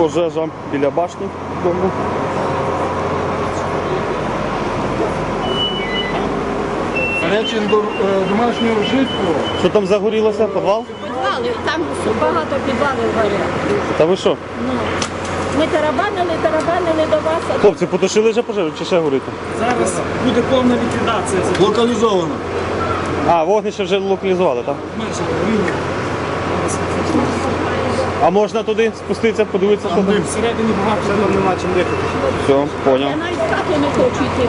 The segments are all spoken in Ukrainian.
Пожежа біля башні дому. Речі до е, домашнього вжитку. Що там загорілося? Підвал? Підвали, там багато підвалів горять. Та ви що? Ну, ми тарабанили, тарабанили до вас, Хлопці, потушили вже пожежу чи ще горити? Зараз буде повна ліквідація. Локалізовано. А, вогнище вже локалізували, так? майже. А можна туди спуститися, подивитися, що там? Всередині багато там нема чим дихати. Все, поняв. я навіть в хату не хочу йти.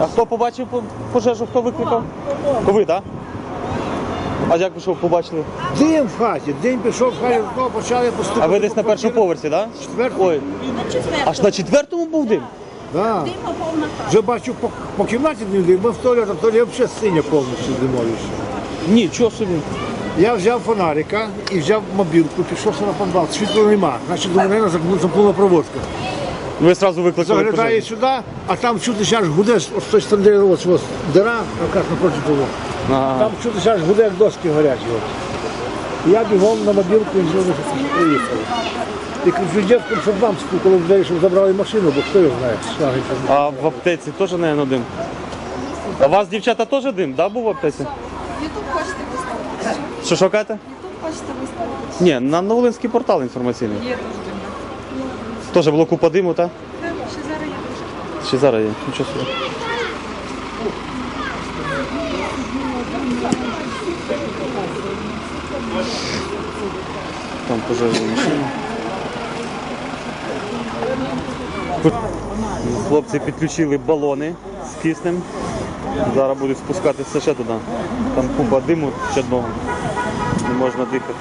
А хто побачив по- пожежу, хто викликав? То ви, так? А як ви що побачили? Дим в хаті, дим пішов в хаті, знову почали поступати. А ви десь на першому поверсі, так? Четвертому? Ой, аж на четвертому був дим? Да. Дима повна хата. Вже бачу по, по кімнаті дим, дим, ми в туалет, а в туалет взагалі синя повністю димовіше. Нічого собі. Я взяв фонарика і взяв мобілку, пішов на підвал, світла нема. Значить, до мене запнула проводка. Ви одразу викликали Заглядає пожежу. сюди, а там чути аж гуде, ось той сторони, ось ось дира, якраз напроти того. Ага. Там чути аж гуде, як доски горять. От. Я бігом на мобілку і вже приїхав. І кажу, дівкам, щоб вам стукало в двері, щоб забрали машину, бо хто його знає, шлаги там. А в аптеці теж, мабуть, дим. А у вас, дівчата, теж дим, да, був в аптеці? Ютуб хочете? Що шукаєте? Ютуб хочете виставити? Ні, на Новолинський портал інформаційний. Є дуже дивно. Теж було купа диму, так? Ще зараз є дуже. Чи зараз є? Нічого собі. Там пожежна машина. Хлопці підключили балони з киснем. Зараз будуть спускатися ще туди. Там купа диму чадного. Не можна дихати.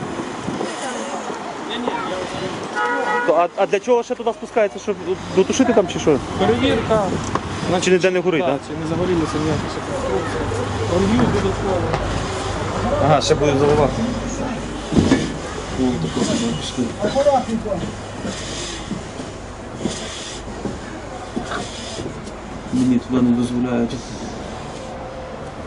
То, А, а для чого ще туди спускається? Щоб дотушити там чи що? Перевірка. Чи ніде не горить, так? Чи не загорілося ніякі ще конструкції. Додатково. Ага, ще будуть заливати. Мені туди не дозволяють.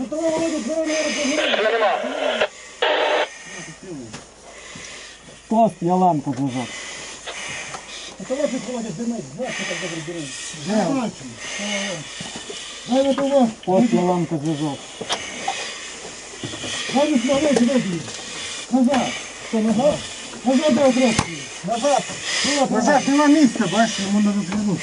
Йома, ще дим тут чути. Пост яланка зажав. Пост яланка зажав. Назад, Назад, бедрецкий. Назад. Назад, нема місця, бачиш, йому не розвернути.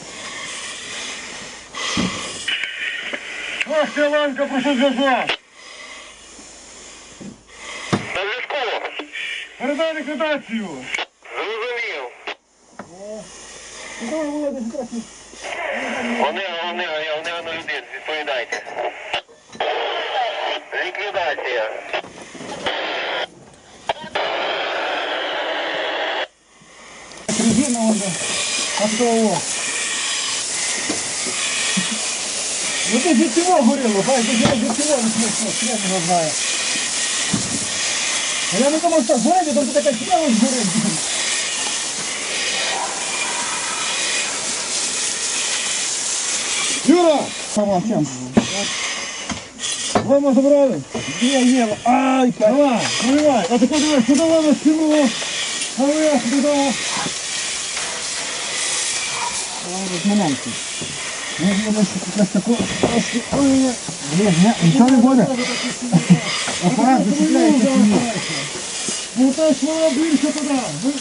Ах, яланка, прошу зв'язок. Передай ліквідацію. Зрозумів. Вони, вони, вони, вони один, відповідайте. Ліквідація. Резина вон, а то Ну ти життєво горіло, хай ти життєво не смішно, я не знаю. А я не думав, що згорить, там така сіла згорить. Юра! Сама чим? Вами забрали? Є, є. Ай, давай, давай. А ти подивись, куди воно скинуло? А ви як туди? Розминайся. Нічого не буде. Апарат зачіпляється. Ж воно більше туди.